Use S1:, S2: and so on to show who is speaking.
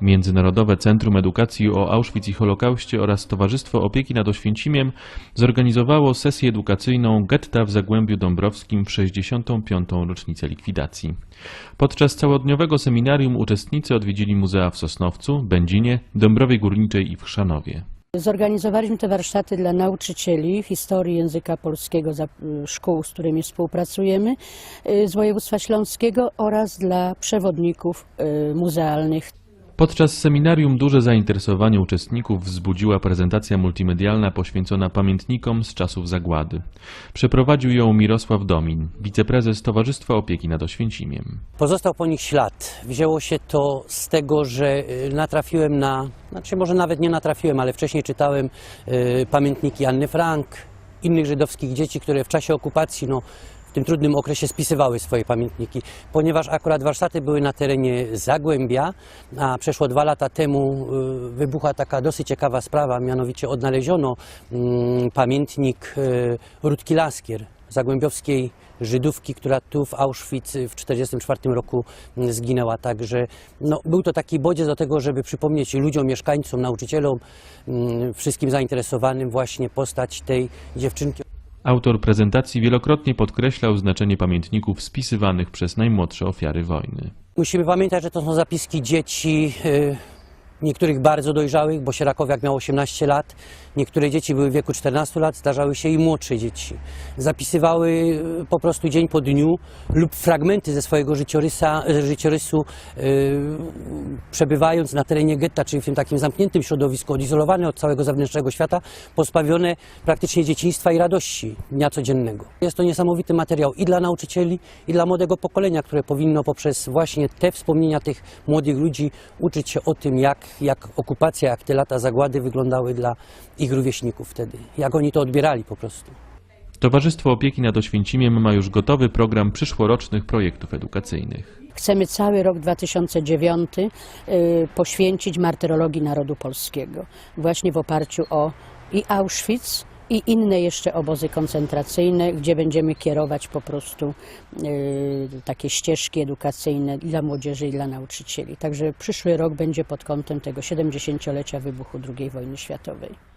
S1: Międzynarodowe Centrum Edukacji o Auschwitz i Holokauście oraz Towarzystwo Opieki nad Oświęcimiem zorganizowało sesję edukacyjną Getta w Zagłębiu Dąbrowskim w 65. rocznicę likwidacji. Podczas całodniowego seminarium uczestnicy odwiedzili muzea w Sosnowcu, Będzinie, Dąbrowie Górniczej i w Chrzanowie.
S2: Zorganizowaliśmy te warsztaty dla nauczycieli historii języka polskiego szkół, z którymi współpracujemy y, z województwa śląskiego oraz dla przewodników y, muzealnych.
S1: Podczas seminarium duże zainteresowanie uczestników wzbudziła prezentacja multimedialna poświęcona pamiętnikom z czasów zagłady. Przeprowadził ją Mirosław Domin, wiceprezes Towarzystwa Opieki nad Oświęcimiem.
S3: Pozostał po nich ślad. Wzięło się to z tego, że y, natrafiłem na, znaczy może nawet nie natrafiłem, ale wcześniej czytałem y, pamiętniki Anny Frank, innych żydowskich dzieci, które w czasie okupacji, no, w tym trudnym okresie spisywały swoje pamiętniki. Ponieważ akurat warsztaty były na terenie Zagłębia, a przeszło dwa lata temu y, wybuchła taka dosyć ciekawa sprawa, mianowicie odnaleziono mm, pamiętnik y, Rutki Laskier, zagłębiowskiej Żydówki, która tu w Auschwitz w 1944 roku mm, zginęła. Także no, był to taki bodziec do tego, żeby przypomnieć ludziom, mieszkańcom, nauczycielom, mm, wszystkim zainteresowanym właśnie postać tej dziewczynki.
S1: Autor prezentacji wielokrotnie podkreślał znaczenie pamiętników spisywanych przez najmłodsze ofiary wojny.
S3: Musimy pamiętać, że to są zapiski dzieci, y, niektórych bardzo dojrzałych, bo Sierakowiak miał 18 lat, niektóre dzieci były w wieku 14 lat, zdarzały się i młodsze dzieci. Zapisywały y, po prostu dzień po dniu lub fragmenty ze swojego życiorysa, y, życiorysu, y, przebywając na terenie getta, czyli w tym takim zamkniętym środowisku, odizolowane od całego zewnętrznego świata, pozbawione praktycznie dzieciństwa i radości dnia codziennego. Jest to niesamowity materiał i dla nauczycieli, i dla młodego pokolenia, które powinno poprzez właśnie te wspomnienia tych młodych ludzi uczyć się o tym, jak, jak okupacja, jak te lata zagłady wyglądały dla ich rówieśników wtedy, jak oni to odbierali po prostu.
S1: Towarzystwo Opieki nad Oświęcimiem ma już gotowy program przyszłorocznych projektów edukacyjnych.
S2: Chcemy cały rok 2009 y, poświęcić martyrologii narodu polskiego, właśnie w oparciu o i Auschwitz, i inne jeszcze obozy koncentracyjne, gdzie będziemy kierować po prostu y, takie ścieżki edukacyjne dla młodzieży i dla nauczycieli. Także przyszły rok będzie pod kątem tego 70-lecia wybuchu II wojny światowej.